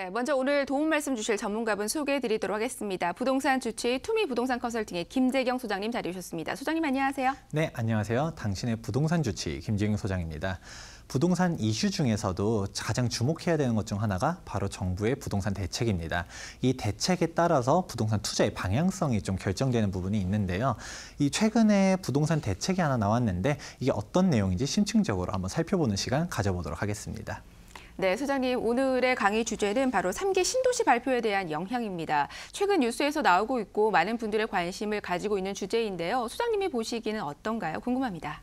네, 먼저 오늘 도움 말씀 주실 전문가분 소개해 드리도록 하겠습니다. 부동산 주치 투미 부동산 컨설팅의 김재경 소장님 자리 오셨습니다. 소장님 안녕하세요. 네, 안녕하세요. 당신의 부동산 주치 김재경 소장입니다. 부동산 이슈 중에서도 가장 주목해야 되는 것 중 하나가 바로 정부의 부동산 대책입니다. 이 대책에 따라서 부동산 투자의 방향성이 좀 결정되는 부분이 있는데요. 이 최근에 부동산 대책이 하나 나왔는데 이게 어떤 내용인지 심층적으로 한번 살펴보는 시간 가져보도록 하겠습니다. 네, 소장님 오늘의 강의 주제는 바로 3기 신도시 발표에 대한 영향입니다. 최근 뉴스에서 나오고 있고 많은 분들의 관심을 가지고 있는 주제인데요. 소장님이 보시기는 어떤가요? 궁금합니다.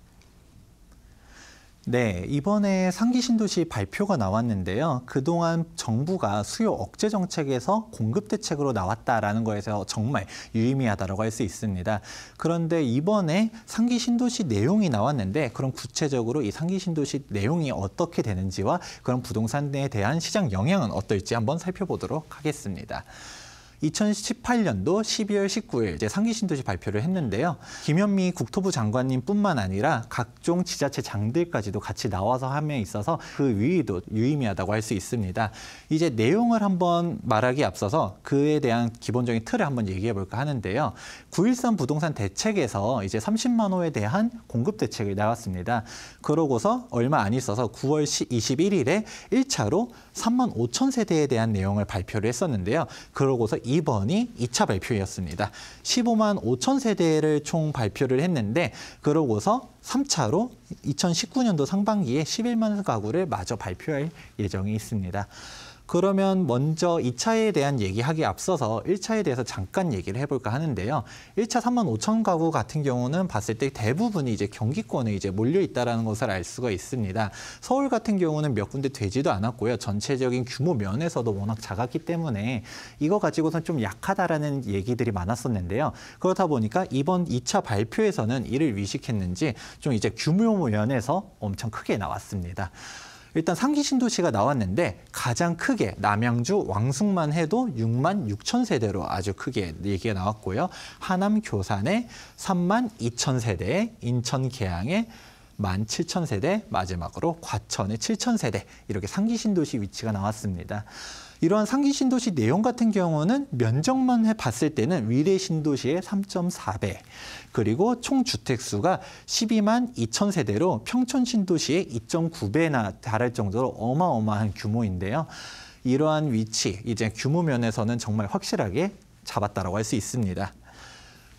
네, 이번에 상기 신도시 발표가 나왔는데요. 그동안 정부가 수요 억제 정책에서 공급 대책으로 나왔다라는 거에서 정말 유의미하다고 할 수 있습니다. 그런데 이번에 상기 신도시 내용이 나왔는데 그럼 구체적으로 이 상기 신도시 내용이 어떻게 되는지와 그런 부동산에 대한 시장 영향은 어떨지 한번 살펴보도록 하겠습니다. 2018년도 12월 19일 이제 상기 신도시 발표를 했는데요. 김현미 국토부 장관님뿐만 아니라 각종 지자체 장들까지도 같이 나와서 함에 있어서 그 위의도 유의미하다고 할 수 있습니다. 이제 내용을 한번 말하기 앞서서 그에 대한 기본적인 틀을 한번 얘기해 볼까 하는데요. 9.13 부동산 대책에서 이제 30만 호에 대한 공급 대책이 나왔습니다. 그러고서 얼마 안 있어서 9월 21일에 1차로 3만 5천 세대에 대한 내용을 발표를 했었는데요. 그러고서 이번이 2차 발표였습니다. 15만 5천 세대를 총 발표를 했는데 그러고서 3차로 2019년도 상반기에 11만 가구를 마저 발표할 예정이 있습니다. 그러면 먼저 2차에 대한 얘기하기 앞서서 1차에 대해서 잠깐 얘기를 해볼까 하는데요. 1차 3만 5천 가구 같은 경우는 봤을 때 대부분이 이제 경기권에 이제 몰려 있다라는 것을 알 수가 있습니다. 서울 같은 경우는 몇 군데 되지도 않았고요. 전체적인 규모 면에서도 워낙 작았기 때문에 이거 가지고선 좀 약하다라는 얘기들이 많았었는데요. 그렇다 보니까 이번 2차 발표에서는 이를 위식했는지 좀 이제 규모 면에서 엄청 크게 나왔습니다. 일단 상기 신도시가 나왔는데 가장 크게 남양주 왕숙만 해도 6만 6천 세대로 아주 크게 얘기가 나왔고요. 하남 교산에 3만 2천 세대, 인천 계양에 1만 7천 세대, 마지막으로 과천에 7천 세대 이렇게 상기 신도시 위치가 나왔습니다. 이러한 상기 신도시 내용 같은 경우는 면적만 해 봤을 때는 위례 신도시의 3.4배, 그리고 총 주택 수가 12만 2천 세대로 평촌 신도시의 2.9배나 달할 정도로 어마어마한 규모인데요. 이러한 위치, 이제 규모 면에서는 정말 확실하게 잡았다라고 할 수 있습니다.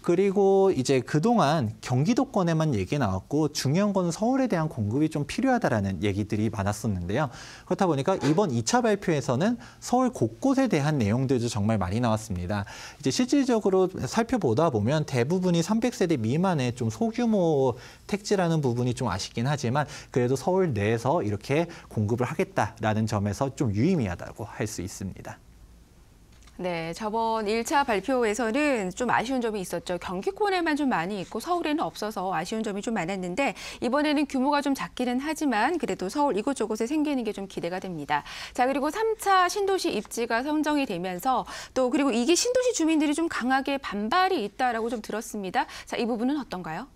그리고 이제 그동안 경기도권에만 얘기 나왔고 중요한 건 서울에 대한 공급이 좀 필요하다라는 얘기들이 많았었는데요. 그렇다 보니까 이번 2차 발표에서는 서울 곳곳에 대한 내용들도 정말 많이 나왔습니다. 이제 실질적으로 살펴보다 보면 대부분이 300세대 미만의 좀 소규모 택지라는 부분이 좀 아쉽긴 하지만 그래도 서울 내에서 이렇게 공급을 하겠다라는 점에서 좀 유의미하다고 할 수 있습니다. 네, 저번 1차 발표에서는 좀 아쉬운 점이 있었죠. 경기권에만 좀 많이 있고 서울에는 없어서 아쉬운 점이 좀 많았는데 이번에는 규모가 좀 작기는 하지만 그래도 서울 이곳저곳에 생기는 게 좀 기대가 됩니다. 자, 그리고 3차 신도시 입지가 선정이 되면서 또 그리고 이게 신도시 주민들이 좀 강하게 반발이 있다라고 좀 들었습니다. 자, 이 부분은 어떤가요?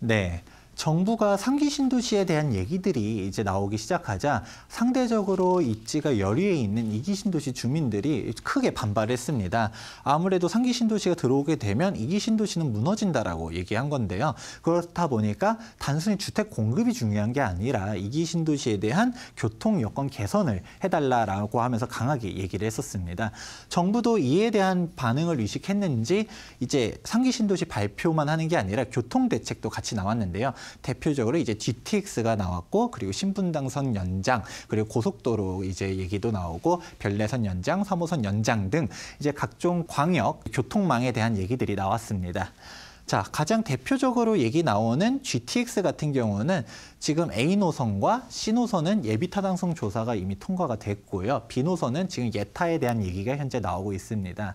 네. 정부가 상기 신도시에 대한 얘기들이 이제 나오기 시작하자 상대적으로 입지가 여리에 있는 이기 신도시 주민들이 크게 반발했습니다. 아무래도 상기 신도시가 들어오게 되면 이기 신도시는 무너진다라고 얘기한 건데요. 그렇다 보니까 단순히 주택 공급이 중요한 게 아니라 이기 신도시에 대한 교통 여건 개선을 해달라라고 하면서 강하게 얘기를 했었습니다. 정부도 이에 대한 반응을 의식했는지 이제 상기 신도시 발표만 하는 게 아니라 교통 대책도 같이 나왔는데요. 대표적으로 이제 GTX가 나왔고 그리고 신분당선 연장 그리고 고속도로 이제 얘기도 나오고 별내선 연장, 3호선 연장 등 이제 각종 광역 교통망에 대한 얘기들이 나왔습니다. 자, 가장 대표적으로 얘기 나오는 GTX 같은 경우는 지금 A 노선과 C 노선은 예비 타당성 조사가 이미 통과가 됐고요. B 노선은 지금 예타에 대한 얘기가 현재 나오고 있습니다.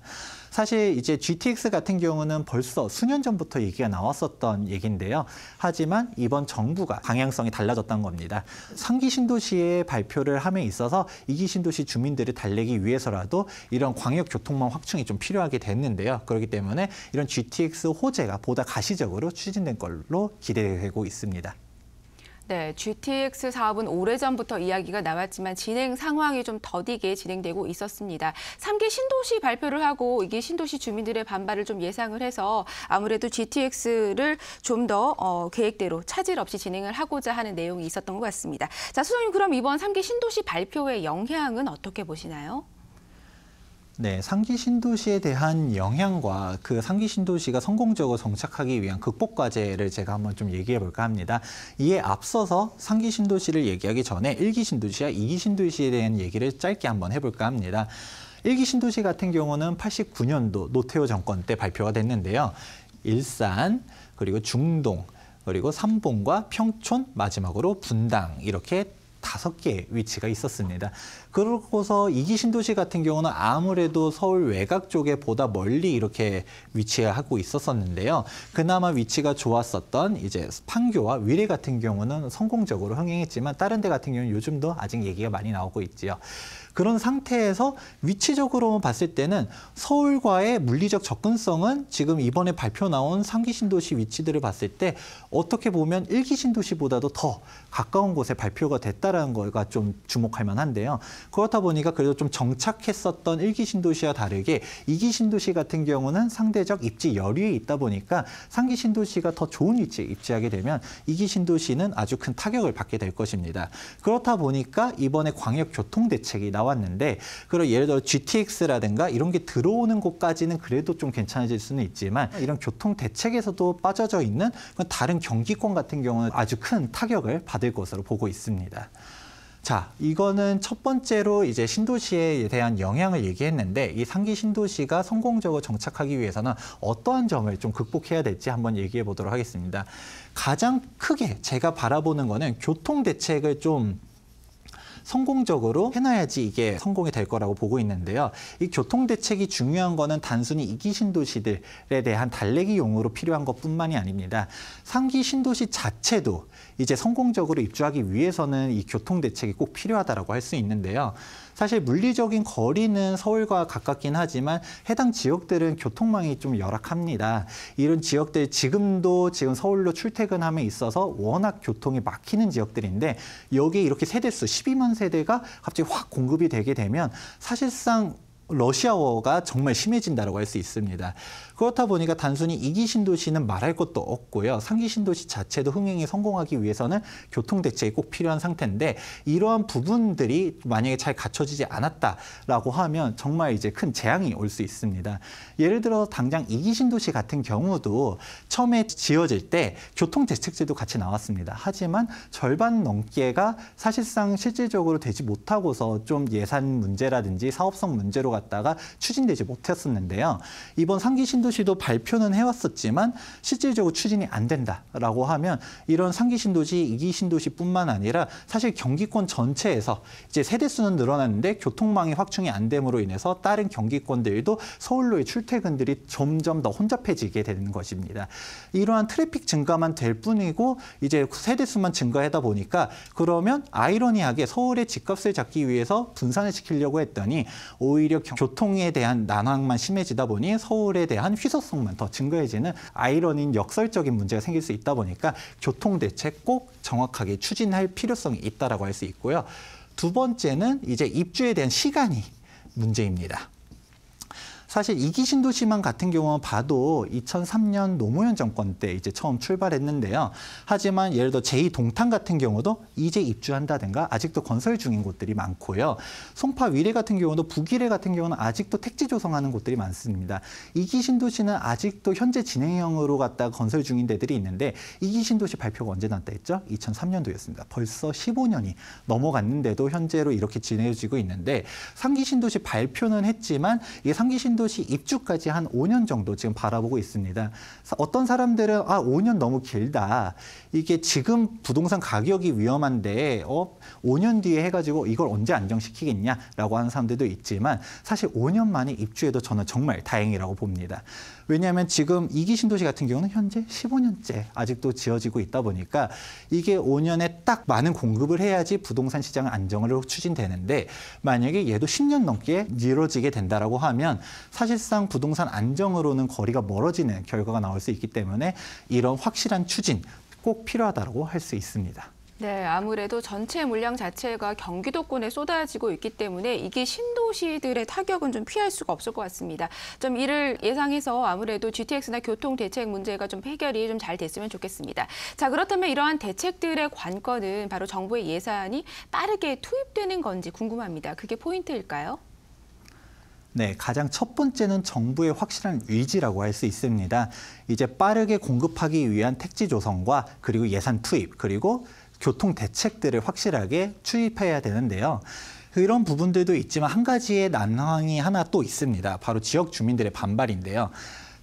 사실 이제 GTX 같은 경우는 벌써 수년 전부터 얘기가 나왔었던 얘기인데요. 하지만 이번 정부가 방향성이 달라졌던 겁니다. 상기 신도시의 발표를 함에 있어서 이기 신도시 주민들을 달래기 위해서라도 이런 광역 교통망 확충이 좀 필요하게 됐는데요. 그렇기 때문에 이런 GTX 호재가 보다 가시적으로 추진된 걸로 기대되고 있습니다. 네, GTX 사업은 오래전부터 이야기가 나왔지만 진행 상황이 좀 더디게 진행되고 있었습니다. 3기 신도시 발표를 하고 이게 신도시 주민들의 반발을 좀 예상을 해서 아무래도 GTX를 좀더 어, 계획대로 차질 없이 진행을 하고자 하는 내용이 있었던 것 같습니다. 자, 수석님 그럼 이번 3기 신도시 발표의 영향은 어떻게 보시나요? 네, 상기 신도시에 대한 영향과 그 상기 신도시가 성공적으로 정착하기 위한 극복 과제를 제가 한번 좀 얘기해 볼까 합니다. 이에 앞서서 상기 신도시를 얘기하기 전에 일기 신도시와 이기 신도시에 대한 얘기를 짧게 한번 해볼까 합니다. 일기 신도시 같은 경우는 89년도 노태우 정권 때 발표가 됐는데요. 일산, 그리고 중동, 그리고 삼봉과 평촌, 마지막으로 분당 이렇게 다섯 개의 위치가 있었습니다. 그러고서 이기 신도시 같은 경우는 아무래도 서울 외곽 쪽에 보다 멀리 이렇게 위치하고 있었었는데요. 그나마 위치가 좋았었던 이제 판교와 위례 같은 경우는 성공적으로 흥행했지만 다른 데 같은 경우는 요즘도 아직 얘기가 많이 나오고 있지요. 그런 상태에서 위치적으로 봤을 때는 서울과의 물리적 접근성은 지금 이번에 발표 나온 상기 신도시 위치들을 봤을 때 어떻게 보면 일기 신도시보다도 더 가까운 곳에 발표가 됐다라는 거가 좀 주목할 만한데요. 그렇다 보니까 그래도 좀 정착했었던 일기 신도시와 다르게 이기 신도시 같은 경우는 상대적 입지 여리에 있다 보니까 상기 신도시가 더 좋은 위치에 입지하게 되면 이기 신도시는 아주 큰 타격을 받게 될 것입니다. 그렇다 보니까 이번에 광역 교통 대책이 나 왔는데 그리고 예를 들어 GTX라든가 이런 게 들어오는 곳까지는 그래도 좀 괜찮아질 수는 있지만 이런 교통 대책에서도 빠져져 있는 다른 경기권 같은 경우는 아주 큰 타격을 받을 것으로 보고 있습니다. 자, 이거는 첫 번째로 이제 신도시에 대한 영향을 얘기했는데 이 상기 신도시가 성공적으로 정착하기 위해서는 어떠한 점을 좀 극복해야 될지 한번 얘기해 보도록 하겠습니다. 가장 크게 제가 바라보는 거는 교통 대책을 좀 성공적으로 해놔야지 이게 성공이 될 거라고 보고 있는데요. 이 교통 대책이 중요한 거는 단순히 이기 신도시들에 대한 달래기 용으로 필요한 것뿐만이 아닙니다. 상기 신도시 자체도 이제 성공적으로 입주하기 위해서는 이 교통 대책이 꼭 필요하다라고 할 수 있는데요. 사실 물리적인 거리는 서울과 가깝긴 하지만 해당 지역들은 교통망이 좀 열악합니다. 이런 지역들 지금도 지금 서울로 출퇴근함에 있어서 워낙 교통이 막히는 지역들인데 여기 이렇게 세대수 12만 세대가 갑자기 확 공급이 되게 되면 사실상 러시아워가 정말 심해진다고 할 수 있습니다. 그렇다 보니까 단순히 이기 신도시는 말할 것도 없고요. 상기 신도시 자체도 흥행에 성공하기 위해서는 교통 대책이 꼭 필요한 상태인데 이러한 부분들이 만약에 잘 갖춰지지 않았다라고 하면 정말 이제 큰 재앙이 올 수 있습니다. 예를 들어 당장 이기 신도시 같은 경우도 처음에 지어질 때 교통 대책제도 같이 나왔습니다. 하지만 절반 넘게가 사실상 실질적으로 되지 못하고서 좀 예산 문제라든지 사업성 문제로 갔다가 추진되지 못했었는데요. 이번 상기 신도시도 발표는 해왔었지만 실질적으로 추진이 안 된다라고 하면 이런 상기 신도시, 이기 신도시뿐만 아니라 사실 경기권 전체에서 이제 세대 수는 늘어났는데 교통망이 확충이 안 됨으로 인해서 다른 경기권들도 서울로의 출퇴근들이 점점 더 혼잡해지게 되는 것입니다. 이러한 트래픽 증가만 될 뿐이고 이제 세대 수만 증가하다 보니까 그러면 아이러니하게 서울의 집값을 잡기 위해서 분산을 시키려고 했더니 오히려 겨- 교통에 대한 난항만 심해지다 보니 서울에 대한 희소성만 더 증가해지는 아이러니인 역설적인 문제가 생길 수 있다 보니까 교통 대책 꼭 정확하게 추진할 필요성이 있다라고 할 수 있고요. 두 번째는 이제 입주에 대한 시간이 문제입니다. 사실 이기 신도시만 같은 경우는 봐도 2003년 노무현 정권 때 이제 처음 출발했는데요. 하지만 예를 들어 제2동탄 같은 경우도 이제 입주한다든가 아직도 건설 중인 곳들이 많고요. 송파 위례 같은 경우도 북위례 같은 경우는 아직도 택지 조성하는 곳들이 많습니다. 이기 신도시는 아직도 현재 진행형으로 갖다가 건설 중인 데들이 있는데 이기 신도시 발표가 언제 났다 했죠? 2003년도였습니다. 벌써 15년이 넘어갔는데도 현재로 이렇게 진행해지고 있는데 상기 신도시 발표는 했지만 이게 상기 신도 시 입주까지 한 5년 정도 지금 바라보고 있습니다. 사- 어떤 사람들은 아 5년 너무 길다. 이게 지금 부동산 가격이 위험한데 어 5년 뒤에 해가지고 이걸 언제 안정시키겠냐라고 하는 사람들도 있지만 사실 5년 만에 입주해도 저는 정말 다행이라고 봅니다. 왜냐하면 지금 이기 신도시 같은 경우는 현재 15년째 아직도 지어지고 있다 보니까 이게 5년에 딱 많은 공급을 해야지 부동산 시장 안정으로 추진되는데 만약에 얘도 10년 넘게 이루어지게 된다라고 하면 사실상 부동산 안정으로는 거리가 멀어지는 결과가 나올 수 있기 때문에 이런 확실한 추진 꼭 필요하다고 할 수 있습니다. 네, 아무래도 전체 물량 자체가 경기도권에 쏟아지고 있기 때문에 이게 신도시들의 타격은 좀 피할 수가 없을 것 같습니다. 좀 이를 예상해서 아무래도 GTX나 교통 대책 문제가 좀 해결이 좀 잘 됐으면 좋겠습니다. 자, 그렇다면 이러한 대책들의 관건은 바로 정부의 예산이 빠르게 투입되는 건지 궁금합니다. 그게 포인트일까요? 네, 가장 첫 번째는 정부의 확실한 의지라고 할 수 있습니다. 이제 빠르게 공급하기 위한 택지 조성과 그리고 예산 투입, 그리고 교통 대책들을 확실하게 추입해야 되는데요. 이런 부분들도 있지만 한 가지의 난항이 하나 또 있습니다. 바로 지역 주민들의 반발인데요.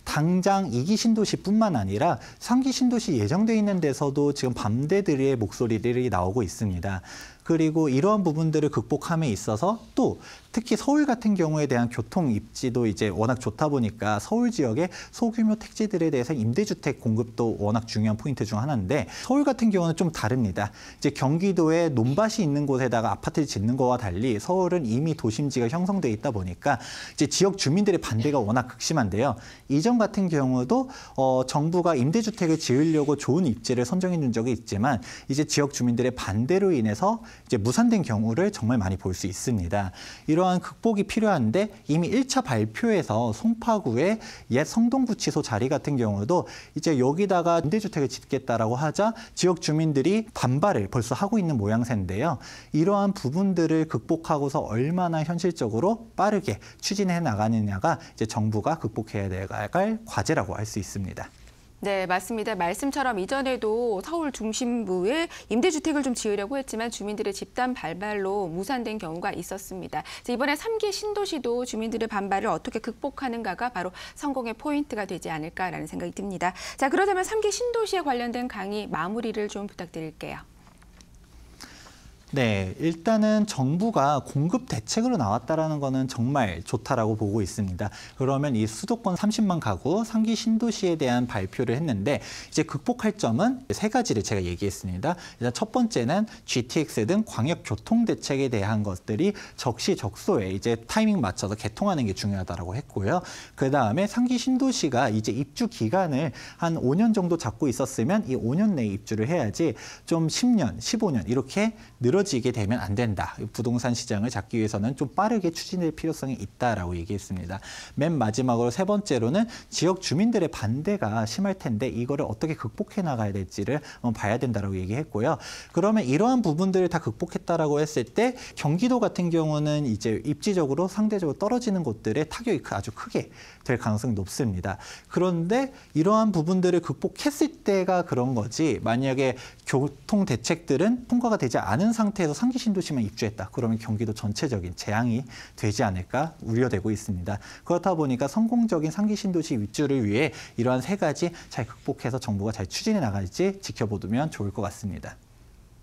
당장 이기 신도시뿐만 아니라 상기 신도시 예정돼 있는 데서도 지금 반대들의 목소리들이 나오고 있습니다. 그리고 이러한 부분들을 극복함에 있어서 또 특히 서울 같은 경우에 대한 교통 입지도 이제 워낙 좋다 보니까 서울 지역의 소규모 택지들에 대해서 임대주택 공급도 워낙 중요한 포인트 중 하나인데 서울 같은 경우는 좀 다릅니다. 이제 경기도에 논밭이 있는 곳에다가 아파트를 짓는 거와 달리 서울은 이미 도심지가 형성돼 있다 보니까 이제 지역 주민들의 반대가 워낙 극심한데요. 이전 같은 경우도 어, 정부가 임대주택을 지으려고 좋은 입지를 선정해 준 적이 있지만 이제 지역 주민들의 반대로 인해서 이제 무산된 경우를 정말 많이 볼 수 있습니다. 이러한 극복이 필요한데 이미 1차 발표에서 송파구의 옛 성동구치소 자리 같은 경우도 이제 여기다가 임대주택을 짓겠다라고 하자 지역 주민들이 반발을 벌써 하고 있는 모양새인데요. 이러한 부분들을 극복하고서 얼마나 현실적으로 빠르게 추진해 나가느냐가 이제 정부가 극복해야 될 과제라고 할 수 있습니다. 네, 맞습니다. 말씀처럼 이전에도 서울 중심부에 임대주택을 좀 지으려고 했지만 주민들의 집단 반발로 무산된 경우가 있었습니다. 이번에 3기 신도시도 주민들의 반발을 어떻게 극복하는가가 바로 성공의 포인트가 되지 않을까라는 생각이 듭니다. 자, 그렇다면 3기 신도시에 관련된 강의 마무리를 좀 부탁드릴게요. 네, 일단은 정부가 공급 대책으로 나왔다라는 거는 정말 좋다라고 보고 있습니다. 그러면 이 수도권 30만 가구 상기 신도시에 대한 발표를 했는데 이제 극복할 점은 세 가지를 제가 얘기했습니다. 일단 첫 번째는 GTX 등 광역 교통 대책에 대한 것들이 적시적소에 이제 타이밍 맞춰서 개통하는 게 중요하다라고 했고요. 그 다음에 상기 신도시가 이제 입주 기간을 한 5년 정도 잡고 있었으면 이 5년 내에 입주를 해야지 좀 10년, 15년 이렇게 늘어 길어지게 되면 안 된다. 부동산 시장을 잡기 위해서는 좀 빠르게 추진될 필요성이 있다라고 얘기했습니다. 맨 마지막으로 세 번째로는 지역 주민들의 반대가 심할 텐데 이거를 어떻게 극복해 나가야 될지를 봐야 된다라고 얘기했고요. 그러면 이러한 부분들을 다 극복했다라고 했을 때 경기도 같은 경우는 이제 입지적으로 상대적으로 떨어지는 곳들의 타격이 아주 크게 될 가능성이 높습니다. 그런데 이러한 부분들을 극복했을 때가 그런 거지 만약에 교통 대책들은 통과가 되지 않은 상태 에서 상기 신도시만 입주했다. 그러면 경기도 전체적인 재앙이 되지 않을까 우려되고 있습니다. 그렇다 보니까 성공적인 상기 신도시 입주를 위해 이러한 세 가지 잘 극복해서 정부가 잘 추진해 나갈지 지켜보면 좋을 것 같습니다.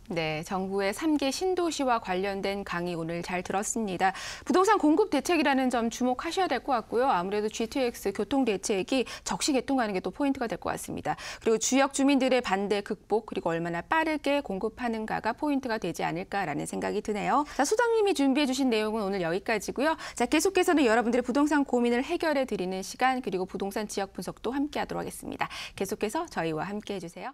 네, 정부의 3개 신도시와 관련된 강의 오늘 잘 들었습니다. 부동산 공급 대책이라는 점 주목하셔야 될 것 같고요. 아무래도 GTX 교통 대책이 적시 개통하는 게 또 포인트가 될 것 같습니다. 그리고 지역 주민들의 반대 극복 그리고 얼마나 빠르게 공급하는가가 포인트가 되지 않을까라는 생각이 드네요. 자, 소장님이 준비해 주신 내용은 오늘 여기까지고요. 자, 계속해서는 여러분들의 부동산 고민을 해결해 드리는 시간 그리고 부동산 지역 분석도 함께 하도록 하겠습니다. 계속해서 저희와 함께 해 주세요.